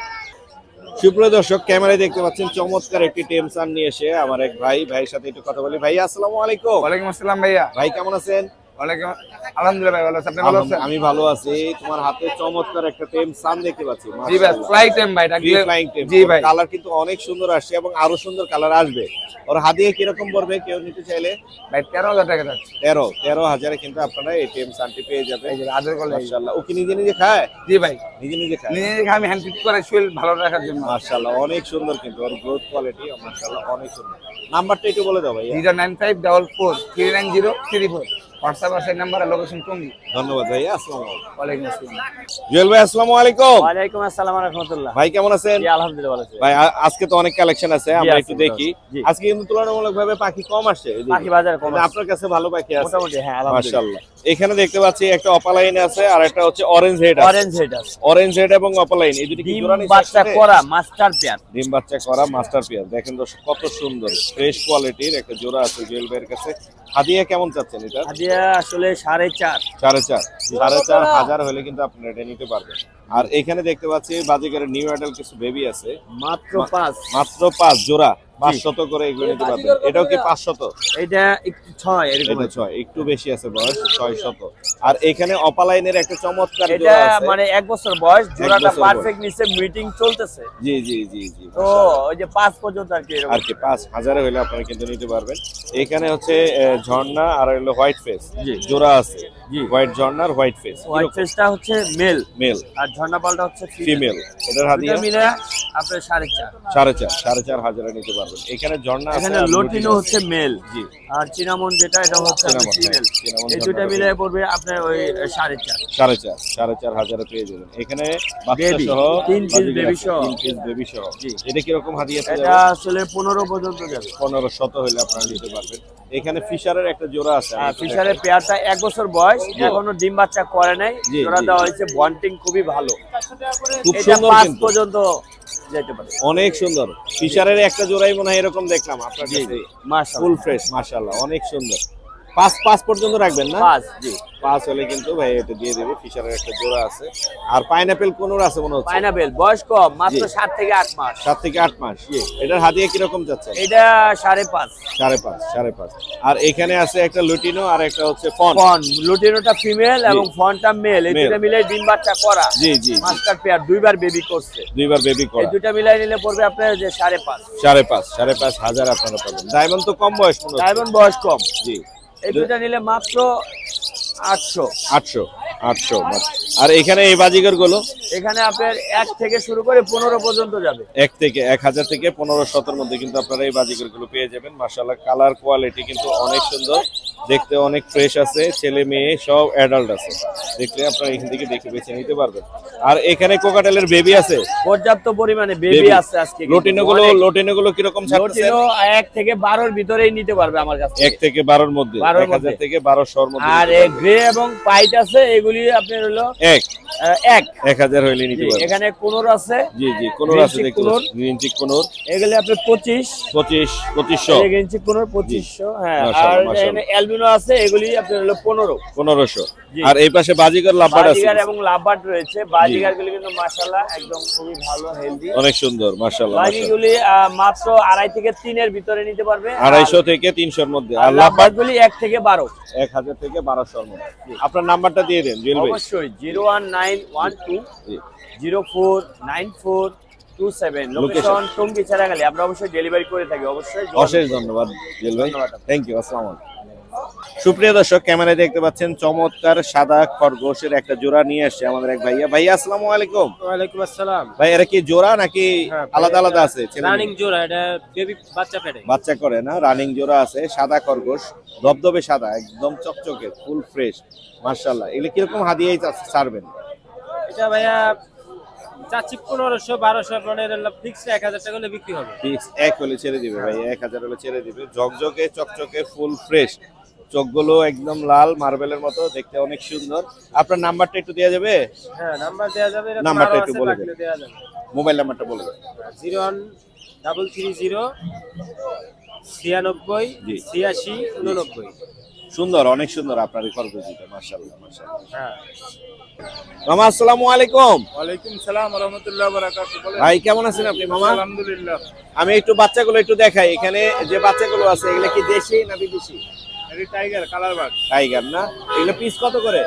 A: সুপ্রিয় দর্শক ক্যামেরায় দেখতে পাচ্ছেন চমৎকার একটি টেমসান নিয়ে এসে আমার এক ভাই ভাইয়ের সাথে একটু কথা বলি। ভাই আসসালামু আলাইকুম।
F: ওয়ালাইকুম আসসালাম ভাইয়া।
A: ভাই কেমন আছেন?
H: ওয়ালাইকুম আলহামদুলিল্লাহ ভাই ভালো আছি আপনি ভালো আছেন?
A: আমি ভালো আছি। তোমার হাতে চমৎকার একটা টেম সান দেখতে পাচ্ছি
H: জি ভাই ফ্লাই টাইম ভাই
A: ফ্লাইং টেম
H: জি ভাই।
A: কালার কিন্তু অনেক সুন্দর আসছে এবং আরও সুন্দর কালার আসবে। ওর হাদিয়ে কীরকম পড়বে কেউ নিতে চাইলে?
H: ভাই তেরো হাজার টাকা যাচ্ছে।
A: তেরো তেরো হাজারে কিন্তু আপনারা এই টেম সানটি পেয়ে যাবে
H: এই যে রাজের
A: ও কি নিজে নিজে খায়?
H: জি ভাই।
A: নিজে নিজে খায়।
H: নিজে নিজে আমি হ্যান্ড ফিট করে শুয়ে ভালো রাখার জন্য।
A: মার্শাল্লাহ অনেক সুন্দর কিন্তু ওর গ্রোথ কোয়ালিটি মার্শাল্লাহ অনেক সুন্দর। নাম্বারটা একটু বলে দাও ভাইয়া।
H: Zero nine five double four three nine zero three four. WhatsApp আছে নাম্বার লোকেশন টঙ্গি
A: ধন্যবাদ ভাইয়া আসসালামু আলাইকুম।
H: ওয়ালাইকুম আসসালাম।
A: জুয়েল ভাই আসসালামু আলাইকুম।
C: ওয়ালাইকুম আসসালাম রহমতুল্লাহ।
A: ভাই কেমন আছেন?
C: জি আলহামদুলিল্লাহ ভালো আছি।
A: ভাই আজকে তো অনেক কালেকশন আছে আমরা একটু দেখি। আজকে কিন্তু তুলনামূলক পাখি কম আসছে এদিকে।
C: পাখি বাজারে কম
A: আপনার কাছে ভালো পাখি আছে।
C: মোটামুটি হ্যাঁ আলহামদুলিল্লাহ।
A: মাশাআল্লাহ। এখানে দেখতে পাচ্ছি একটা অপালাইন আছে আর একটা হচ্ছে অরেঞ্জ হেড আছে।
C: অরেঞ্জ হেড আছে।
A: অরেঞ্জ হেড এবং অপালাইন এই দুটি কি জোড়া নিছে
C: বাচ্চা করা মাস্টার পেয়ার।
A: ডিম বাচ্চা করা মাস্টার পিয়ার। দেখেন তো কত সুন্দর ফ্রেশ কোয়ালিটির একটা জোড়া আছে জুয়েল ভাইয়ের কাছে। হাদিয়া কেমন চাচ্ছেন এটা?
C: হাদিয়া আসলে সাড়ে চার।
A: সাড়ে চার। সাড়ে চার হাজার হলে কিন্তু আপনি এটা নিতে পারবেন। আর এখানে দেখতে পাচ্ছি বাজিকারের নিউ অ্যাডাল কিছু বেবি আছে।
C: মাত্র পাঁচ।
A: মাত্র পাঁচ জোড়া। পাঁচশত করে এগুলো নিতে পারবেন। এটাও কি পাঁচশত
C: এটা একটু ছয় এরকম
A: ছয় একটু বেশি আছে বয়স ছয় শত। আর এখানে অপালাইনের একটা চমৎকার
C: এটা মানে এক বছর বয়স জোড়াটা পারফেক্ট নিচে মিটিং চলতেছে।
A: জি জি জি জি
C: তো ওই যে পাঁচ পর্যন্ত আর কি
A: আর কি পাঁচ হাজারে হলে আপনারা কিন্তু নিতে পারবেন। এখানে হচ্ছে আহ, ঝর্ণা আর হলো হোয়াইট ফেস।
C: জি।
A: জোড়া আছে।
C: জি।
A: হোয়াইট ঝর্ণা আর হোয়াইট ফেস।
C: হোয়াইট ফেসটা হচ্ছে মেল।
A: মেল।
C: আর ঝর্ণা পালটা হচ্ছে ফিমেল। মিলে আপনার সাড়ে চার।
A: সাড়ে চার সাড়ে চার হাজারে নিতে পারবেন। এখানে ঝর্ণা
C: এখানে লোটিনো হচ্ছে মেল
A: জি।
C: আর চিনামন যেটা এটা হচ্ছে ফিমেল
A: হ্যাঁ,
C: এই মিলে পড়বে আপনার ওই সাড়ে চার।
A: সাড়ে চার সাড়ে চার হাজারে পেয়ে যাবেন। এখানে বাচ্চা সহ
C: তিন baby
A: আছে,
C: সহ।
A: তিন পিস বেবি সহ।
C: জি।
A: এটা কীরকম
C: এটা আসলে পনেরো পর্যন্ত যাবে।
A: পনেরো শত হলে আপনারা নিতে পারবেন। এখানে ফিশারের একটা জোড়া আছে আমি
C: ফিশারের পেয়ারটা এক বছর বয়স এখনও ডিম বাচ্চা করে নাই। জোড়া দেওয়া হয়েছে বন্টিং খুবই ভালো।
A: খুব সুন্দর
C: পর্যন্ত যেতে পারে।
A: অনেক সুন্দর। ফিশারের একটা জোড়াই মনে হয় এরকম দেখলাম আপনার ফুল ফ্রেশ মাশাআল্লাহ অনেক সুন্দর। পাঁচ পাঁচ পর্যন্ত রাখবেন না?
C: পাঁচ জি।
A: পাঁচ হলে কিন্তু ভাই এটা দিয়ে দেবে ফিশারের একটা জোড়া আছে। আর পাইনাপেল কোনোর আছে মনে হচ্ছে?
C: পাইনাপেল বয়স কম মাত্র। সাত থেকে আট মাস।
A: সাত থেকে আট মাস এটার হাতিয়ে কীরকম যাচ্ছে?
C: এটা সাড়ে পাঁচ।
A: সাড়ে পাঁচ সাড়ে পাঁচ। আর এখানে আছে একটা লুটিনো আর একটা হচ্ছে ফন।
C: ফন লুটিনোটা ফিমেল এবং ফনটা মেল। এই। দুটো মিলে ডিম বাচ্চা করা।
A: জি জি।
C: মাস্টার পেয়ার দুইবার বেবি করছে।
A: দুইবার বেবি
C: এই
A: করা
C: দুইটা মিলাই নিলে পড়বে আপনার যে সাড়ে পাঁচ।
A: সাড়ে পাঁচ সাড়ে পাঁচ হাজার আপনারা পাবেন। ডায়মন্ড তো কম বয়স মনে।
C: ডায়মন্ড বয়স কম।
A: জি।
C: এই দুইটা নিলে মাত্র আটশো।
A: আটশো। আটশো আর এখানে এই বাজিগরগুলো
C: এখানে আপনার এক থেকে শুরু করে পনেরো পর্যন্ত যাবে।
A: এক থেকে এক হাজার থেকে পনেরো শতের মধ্যে কিন্তু আপনারা এই বাজিগরগুলো পেয়ে যাবেন। মার্শাল্লাহ কালার কোয়ালিটি কিন্তু অনেক সুন্দর। দেখতে অনেক ফ্রেশ আছে ছেলে মেয়ে সব অ্যাডাল্ট আছে। দেখলে আপনারা এখান থেকে দেখে বেছে নিতে পারবেন। আর এখানে কোকাটেলের বেবি আছে?
C: পর্যাপ্ত পরিমাণে বেবি আছে আজকে
A: লোটিনো গুলো লোটিনো গুলো কীরকম
C: লোটিনো এক থেকে বারোর ভিতরেই নিতে পারবে আমার কাছ
A: এক
C: থেকে
A: থেকে বারোর মধ্যে এক হাজার
C: মধ্যে।
A: থেকে বারোশোর মধ্যে
C: আর গ্রে এবং পাইট আছে এগুলি আপনার হলো
A: এক।
C: এক।
A: এক হাজার হইলে নিতে পারবেন।
C: এখানে কোনোর আছে
A: জি জি কোনোর আছে। Green cheek conure.
C: এগুলি আপনার পঁচিশ।
A: পঁচিশ পঁচিশশো।
C: কোনোর পঁচিশশো হ্যাঁ আর এখানে অ্যালবিনো আছে এগুলি আপনার হলো পনেরো।
A: পনেরোশো। আর এই পাশে লাভবার আছে।
C: এবং লাভবাট রয়েছে। গুলি কিন্তু একদম খুবই ভালো হেলদি
A: অনেক সুন্দর
C: বাজিগুলি মাত্র আড়াই থেকে তিনের ভিতরে নিতে পারবে।
A: আড়াইশো থেকে তিনশোর মধ্যে।
C: আর লাভবাট গুলি এক থেকে বারো।
A: এক হাজার থেকে বারোশোর মধ্যে। আপনার নাম্বারটা দিয়ে দেন জুয়েল ভাই
C: অবশ্যই zero one nine one two. Zero four nine four two seven location Tongi ছাড়াগালি আমরা অবশ্যই ডেলিভারি করে থাকি অবশ্যই
A: অশেষ ধন্যবাদ জুয়েল ভাই। থ্যাংক ইউ আসসালাম সুপ্রিয় দর্শক ক্যামেরায় দেখতে পাচ্ছেন চমৎকার সাদা খরগোশের একটা জোড়া নিয়ে আসছে আমাদের এক ভাইয়া। ভাইয়া আসসালামু আলাইকুম।
B: ওয়ালাইকুম আসসালাম।
A: ভাই এরা কি জোড়া নাকি
B: হ্যাঁ,
A: আলাদা আলাদা আছে? ছেলে মেয়ে?
B: রানিং জোড়া এটা বেবি বাচ্চা পেটে।
A: বাচ্চা করে না রানিং জোড়া আছে সাদা খরগোশ ধবধবে সাদা একদম চকচকে ফুল ফ্রেশ মার্শাল্লাহ এগুলো কীরকম হাদিয়াই ছাড়বেন?
B: এটা ভাইয়া চাচ্ছি পনেরোশো বারোশো পনেরো ফিক্স এক হাজার টাকা হলে বিক্রি হবে।
A: ফিক্স এক হলে ছেড়ে দিবে ভাই এক হাজার হলে ছেড়ে দিবে। ঝকঝকে চকচকে ফুল ফ্রেশ চোখগুলো একদম লাল মার্বেলের মতো দেখতে অনেক সুন্দর। আপনার নাম্বারটা একটু দেওয়া যাবে?
B: হ্যাঁ নাম্বার দেওয়া যাবে
A: নাম্বারটা একটু বলে
B: লাগলে দেওয়া যাবে।
A: মোবাইল নাম্বারটা বলে দেন।
B: Zero one double three zero ছিয়ানব্বই ছিয়াশি উননব্বই।
A: সুন্দর অনেক সুন্দর আপনার এই খরগোশটা মাশাআল্লাহ মাশাআল্লাহ।
B: হ্যাঁ।
A: মামা আসসালামু আলাইকুম।
H: ওয়ালাইকুম সালাম রহমতুল্লাহ
A: ভাই কেমন আছেন আপনি মামা?
H: আলহামদুলিল্লাহ।
A: আমি একটু বাচ্চাগুলো একটু দেখাই এখানে যে বাচ্চাগুলো আছে এগুলো কি দেশি না বিদেশি?
H: টাইগার কালার
A: টাইগার না? এগুলো পিস কত করে?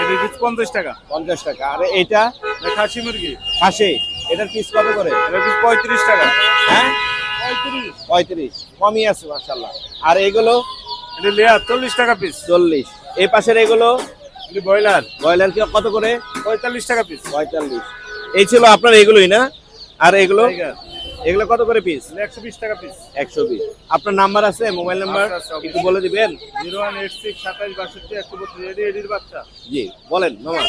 H: এটি পিস পঞ্চাশ টাকা।
A: পঞ্চাশ টাকা। আর
H: খাসি মুরগি।
A: খাসি? এটার পিস কত করে?
H: এটা পিস পঁয়ত্রিশ টাকা।
A: হ্যাঁ?
H: পঁয়ত্রিশ।
A: পঁয়ত্রিশ। কমই আছে আর এগুলো?
H: এটি লেয়ার চল্লিশ টাকা পিস
A: চল্লিশ। এই পাশের এগুলো?
H: ব্রয়লার।
A: ব্রয়লার কি কত করে?
H: পঁয়তাল্লিশ টাকা পিস
A: পঁয়তাল্লিশ। এই ছিল আপনার এগুলোই না? আর এগুলো? এগুলো কত করে পিস
H: একশো বিশ টাকা পিস
A: একশো বিশ। আপনার নাম্বার আছে? মোবাইল নাম্বার একটু বলে দিবেন?
H: জিরো ওয়ান এইট সিক্স সাতাশ বাষট্টি একশো বত্রিশ এটি এটির বাচ্চা?
A: জি বলেন মামা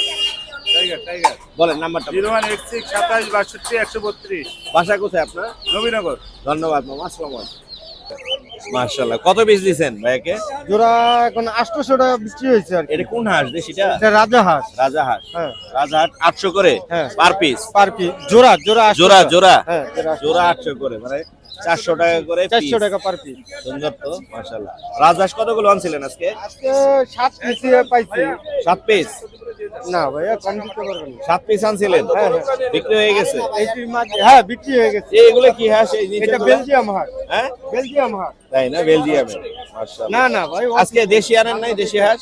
H: টাইগার টাইগার
A: বলেন নাম্বারটা
H: জিরো ওয়ান এইট সিক্স সাতাশ বাষট্টি একশো বত্রিশ।
A: বাসা কোথায় আপনার?
H: নবীনগর।
A: ধন্যবাদ মামা আসসালামু আলাইকুম। মাশাআল্লাহ। কত পিস দিছেন ভাইয়াকে?
F: জোড়া এখন আটশোশো টাকা বিক্রি হয়েছে আর
A: এটা কোন হাঁস দেশিটা
F: এটা? রাজা হাঁস।
A: রাজা হাঁস।
F: হ্যাঁ।
A: রাজা হাঁস আটশো করে
F: হ্যাঁ।
A: পার পিস
F: পার পিস জোড়া জোড়া
A: জোড়া জোড়া।
F: হ্যাঁ জোড়া
A: জোড়া আটশো করে মানে চারশো টাকা করে
F: চারশো টাকা পার পিস
A: সুন্দর তো মাশাআল্লাহ। রাজহাঁস কতগুলো আনছিলেন আজকে?
F: আজকে সাত পিস পাইছি।
A: সাত পিস
F: না ভাইয়া কম দিতে পারবেন না।
A: সাত পিস আনছিলেন?
F: হ্যাঁ, হ্যাঁ।
A: বিক্রি হয়ে গেছে?
F: হ্যাঁ বিক্রি হয়ে গেছে।
A: এই এগুলো কি হাঁস? এই
F: এটা বেলজিয়াম হাট
A: হ্যাঁ?
F: বেলজিয়াম হাট
A: তাই না? মাশাআল্লাহ।
F: না না ভাই
A: আজকে দেশি আনেন নাই? দেশি হাঁস?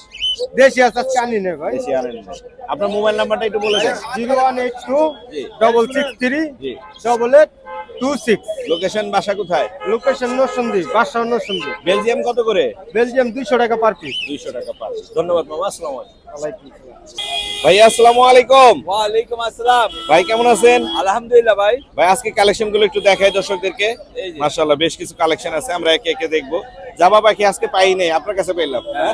F: দেশি হাঁস আজকে আনি না ভাই।
A: দেশি আনেন নাই। আপনার মোবাইল নাম্বারটা একটু বলে দেন।
F: জিরো ওয়ান এইট টু
A: জি।
F: ডবল সিক্স থ্রি
A: জি।
F: Double eight two six
A: location বাসা কোথায়?
F: লোকেশন নরসন্দী বাসা নরসন্দী
A: বেলজিয়াম কত করে?
F: বেলজিয়াম দুইশো টাকা পার পিস
A: দুইশো টাকা পার ধন্যবাদ মামা আসসালামু আলাইকুম। ভাই আসসালামু আলাইকুম।
I: ওয়ালাইকুম আসসালাম।
A: ভাই কেমন আছেন?
I: আলহামদুলিল্লাহ ভাই।
A: ভাই আজকে কালেকশনগুলো একটু দেখাই দর্শকদেরকে। মাশাআল্লাহ বেশ কিছু কালেকশন আছে আমরা একে একে দেখব। জামা পাখি আজকে পাই নাই? আপনার কাছে পেলাম হ্যাঁ?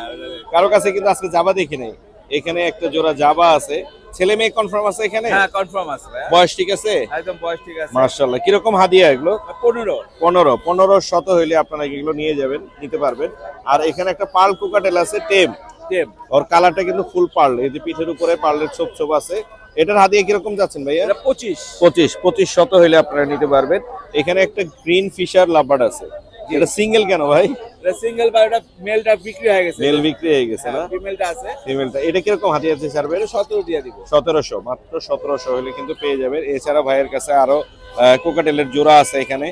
A: কারও কাছে কিন্তু আজকে জাবা দেখি নাই। এখানে একটা জোড়া জাবা আছে। ছেলে মেয়ে কনফার্ম আছে এখানে?
I: হ্যাঁ কনফার্ম আছে
A: বয়স ঠিক আছে?
I: একদম বয়স ঠিক আছে।
A: মাশাআল্লাহ। কীরকম হাদিয়া এগুলো?
I: পনেরো।
A: পনেরো। পনেরো শত হইলে আপনারা এগুলো নিয়ে যাবেন নিতে পারবেন। আর এখানে একটা পার্ল কোকাটেল আছে টেম।
I: টেম।
A: ওর কালারটা কিন্তু ফুল পার্ল। এই যে পিঠের উপরে পার্লের ছোপ ছোপ আছে। এটার হাদিয়া কীরকম যাচ্ছেন ভাইয়া?
I: পঁচিশ।
A: পঁচিশ। পঁচিশ শত হইলে আপনারা নিতে পারবেন। এখানে একটা গ্রিন ফিশার লাভার্ড আছে। এটা সিঙ্গেল কেন ভাই?
I: এটা সিঙ্গেল বা এটা মেলটা বিক্রি হয়ে গেছে।
A: মেল বিক্রি হয়ে গেছে না?
I: ফিমেলটা আছে।
A: ফিমেলটা এটা কীরকম হাতি আছে
I: সতেরো দিয়ে দিব।
A: সতেরোশো মাত্র সতেরোশো হলে কিন্তু পেয়ে যাবেন। এছাড়া ভাইয়ের কাছে আরও কোকাটেলের জোড়া আছে এখানে।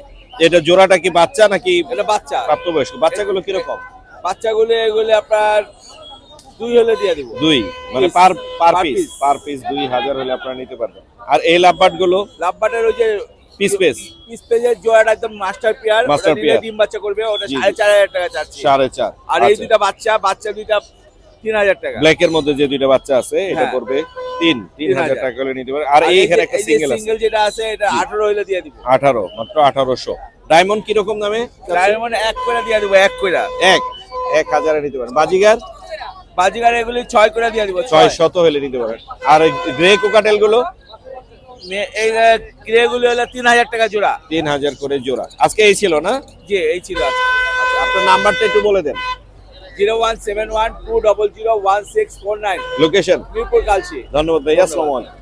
A: এটা জোড়াটা কি বাচ্চা নাকি
I: এটা বাচ্চা।
A: প্রাপ্তবয়স্ক? বাচ্চাগুলো কীরকম?
I: বাচ্চাগুলো এগুলো আপনার দুই হলে দিয়ে দিব।
A: দুই? মানে. পার পার পিস পার পিস দুই হাজার হলে আপনারা নিতে পারবেন। আর এই লাভবাটগুলো
I: লাভবাটের ওই যে
A: পিস পিস।
I: পিস পেজের জোয়াটা একদম মাস্টার পেয়ার
A: pair।
I: ডিম বাচ্চা করবে ওটা টাকা চাচ্ছি। আর এই দুইটা বাচ্চা বাচ্চা দুইটা তিন হাজার টাকা।
A: ব্ল্যাক এর মধ্যে যে দুইটা বাচ্চা আছে এটা
I: হ্যাঁ।
A: পড়বে তিন তিন
I: তিন
A: হাজার
I: হাজার।
A: টাকা হলে নিতে পারবেন আর এইখানে একটা সিঙ্গেল আছে।
I: সিঙ্গেল যেটা আছে এটা আঠারো হইলে দিয়ে দিব।
A: আঠারো মাত্র আঠারোশো। ডায়মন্ড কীরকম দামে?
I: ডায়মন্ড এক করে দিয়ে দিব এক করে।
A: এক এক হাজারে নিতে পারেন। বাজিগার?
I: বাজিগার এগুলি ছয় করে দিয়ে দিব
A: ছয়। শত হলে নিতে পারেন। আর গ্রে
I: কোকাটেলগুলো? এই হলো তিন হাজার টাকা জোড়া।
A: তিন হাজার করে জোড়া। আজকে এই ছিল না?
I: জি এই ছিল
A: আচ্ছা, আপনার নাম্বারটা একটু বলে দেন।
I: Zero one seven one two double zero one six four nine.
A: Location
I: Mirpur
A: ধন্যবাদ ভাই আসসালামু আলাইকুম।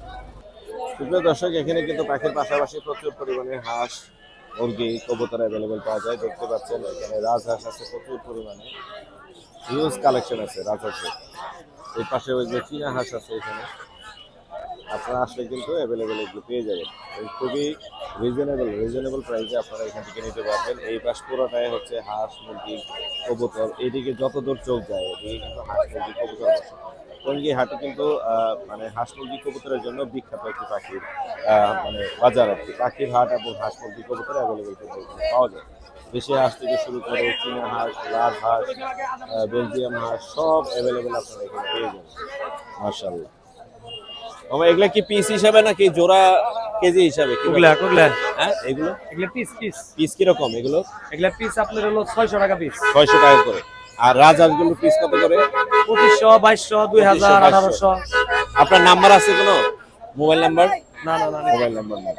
A: সুপ্রিয় দর্শক এখানে কিন্তু পাখির পাশাপাশি প্রচুর পরিমাণে হাঁস মুরগি কবুতর অ্যাভেলেবেল পাওয়া যায়। দেখতে পাচ্ছেন এখানে রাজহাঁস আছে প্রচুর পরিমাণে। হিউজ কালেকশন আছে রাজহাঁসের। পাশে ওই যে চীনা হাঁস আছে এখানে। আপনারা আসলে কিন্তু অ্যাভেলেবেল এগুলো পেয়ে যাবেন। খুবই রিজনেবল রিজনেবল প্রাইসে আপনারা এখান থেকে নিতে পারবেন। এই পাশ পুরোটাই হচ্ছে হাঁস, মুরগি, কবুতর। এইদিকে যত দূর চোখ যায়, এদিকে কিন্তু হাঁস, মুরগি, কবুতর বসে টঙ্গী হাটে কিন্তু মানে হাঁস, মুরগি, কবুতরের জন্য বিখ্যাত একটি পাখির মানে বাজার আর কি। পাখির হাট এবং হাঁস, মুরগি, কবুতর অ্যাভেলেবেল পাওয়া যায়। দেশি হাঁস থেকে শুরু করে চীনা হাঁস, লাল হাঁস বেলজিয়াম হাঁস, সব অ্যাভেলেবেল আপনারা এখানে পেয়ে যাবেন। মার্শাল্লাহ আমার এগুলা কি পিস হিসাবে নাকি জোড়া কেজি হিসাবে কি
F: কুগলা কুগলা
A: হ্যাঁ এগুলো?
F: এগুলা পিস পিস
A: পিস কীরকম এগুলো?
F: এগুলা পিস আপনার হলো ছয়শো টাকা পিস
A: ছয়শো টাকা করে। আর রাজহাঁসগুলো পিস কত করে?
F: পঁচিশশো বাইশশো দুই হাজার আঠারোশো।
A: আপনার নাম্বার আছে কোনো? মোবাইল নাম্বার
F: না না না
A: মোবাইল নাম্বার না